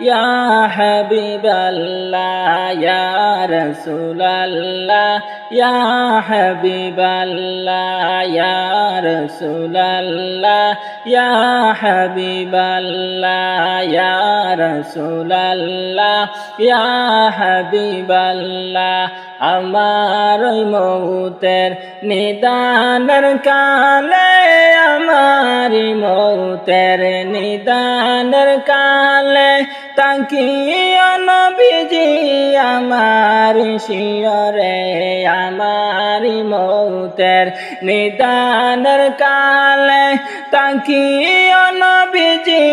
يا حبيب الله يا رسول الله يا حبيب الله يا رسول الله يا حبيب الله يا رسول الله يا حبيب الله আমার ওই মৌতের নিদানের কালে আমার মৌতের নিদানের কালে তাকিয়া নবীজি, আমার শিয়রে, আমার মৌতের নিদানের কালে তাকিয়া নবীজি,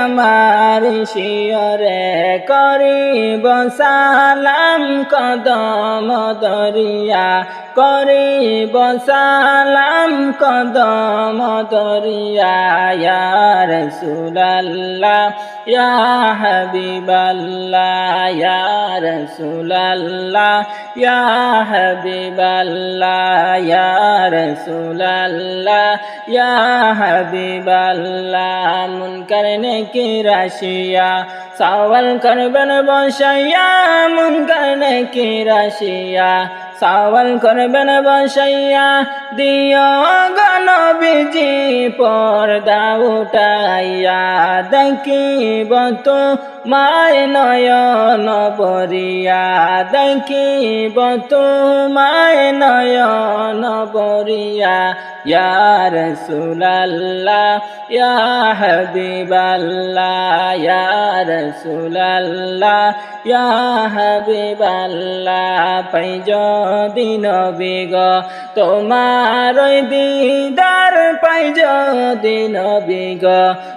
আমার শিয়রে করিব সালাম, কদম দরিয়া করিব সালাম, কদম দরিয়া রাসূলুল্লাহ, ইয়া হাবিবাল্লাহ। ইয়া রাসূলুল্লাহ, ইয়া হাবিবাল্লাহ, ইয়া রাসূলুল্লাহ, ইয়া হাবিবাল্লাহ, মুনকার নেকি রাশিয়া, সাওয়াল করবেন বসাইয়া, মুনকার নাকি রাশিয়া। সওয়াল করবেন বসাইয়া, দিও গণবিজি পর্দা উঠাইয়া দেখিব তো মায় নয়ন বরিয়া দেখিব তো মায় নয়ন বরিয়া ইয়া রাসূলুল্লাহ, ইয়া হাবিবাল্লাহ, ইয়া রাসূলুল্লাহ, ইয়া হাবিবাল্লাহ পাইজ দিন বিগ তোমার দিদার পাইজ দিন বিগ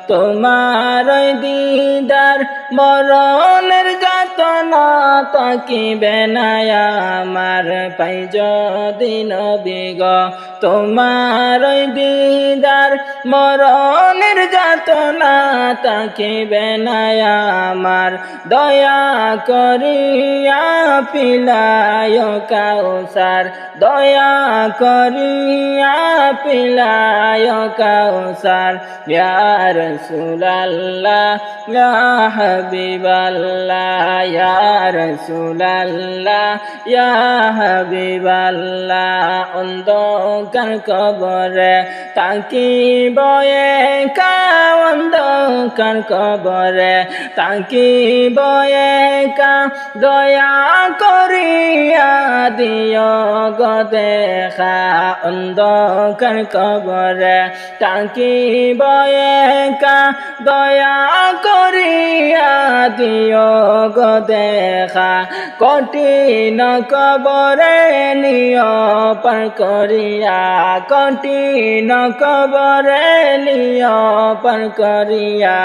তোমার দিদার মরণের যাতনা তাকিবে না আমার পাইজ দিন বিগ তোমার দিদার মরণের যাতনা তাকিবে না আমার। দয়া করিয়া পিলায় কাউসার। দয়া করিয়া পিলায় কাউসার। ইয়া রাসূলুল্লাহ, ইয়া হাবিবাল্লাহ ইয়া রাসূলুল্লাহ, ইয়া হাবিবাল্লাহ, অন্ধকার কবরে তাকি বয়ে কা অন্ধকার কবরে তাকি বয়ে কা দয়া করিয়া দিও গো দেখা, অন্ধকার কবরে তাকি বয়ে দয়া করিয়া দিও গো দেখা, কঠিন কবরে নিয় পার করিয়া, কঠিন কবরে নিয় পার করিয়া,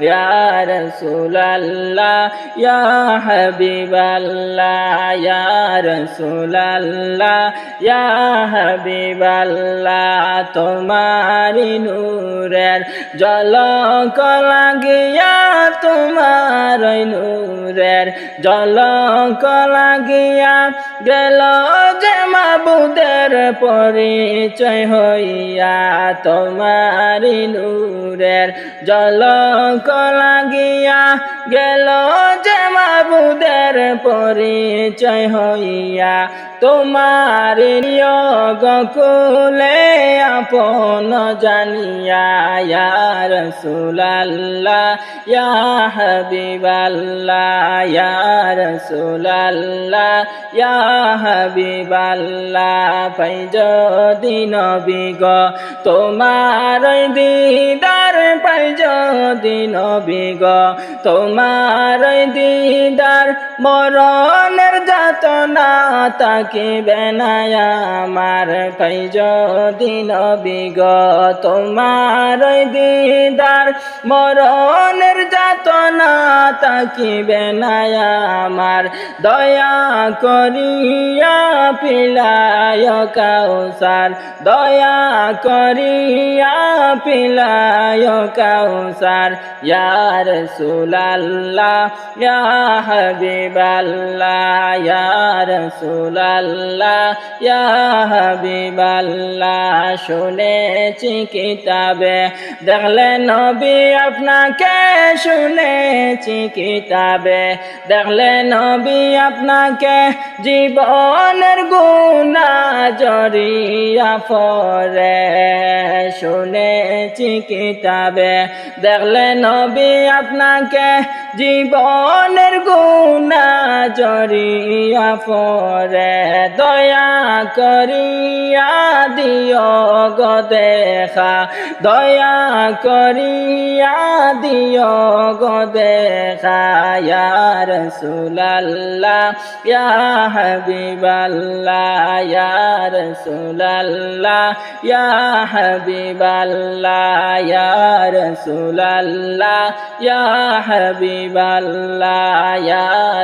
ইয়া রাসূলুল্লাহ, ইয়া হাবিবাল্লাহ, ইয়া রাসূলুল্লাহ, ইয়া হাবিবাল্লাহ তোমারি নূরের জলক লাগিয়া তোমার ওই নূরের জলক লাগিয়া গেল যে মাবুদের পরিচয় হইয়া তোমারি নূরের জলক লাগিয়া গেল যে মাবুদের পরিচয় হইয়া। তোমার নিয়োগ কুলে আপন জানিয়া, ইয়া রাসূলুল্লাহ, ইয়া হাবিবাল্লাহ, ইয়া পাইজ দিন বিগ তোমার দিদার পাইজ দিন বিগ তোমার দিদার মরণের তাকিবে না আমার পাইজ দিন বিগ তোমার দিদার মরণের তাকিবে না আমার। দয়া করিয়া পিলায় কাউসার দয়া করিয়া পিলায় কাউসার ইয়ার সুলাল্লাহ হাবিবাল্লাহ ইয়ার সুলাল্লাহ ইয়া হাবিবাল্লাহ, শুনেছি কিতাবে, দেখলে নবী আপনাকে শুনেছি কিতাবে, দেখলে নবী আপনাকে জীবনের গুণা জড়িয়া পরে শুনেছি কিতাবে। দেখলে নবী আপনাকে জীবনের গুণা জড়িয়া পরে দয়া করিয়া দিও। গো দেখা, দয়া করিয়া দিও গো দেখা, ইয়া রাসূলুল্লাহ, ইয়া হাবিবাল্লাহ, ইয়া রাসূলুল্লাহ, ইয়া হাবিবাল্লাহ, ইয়া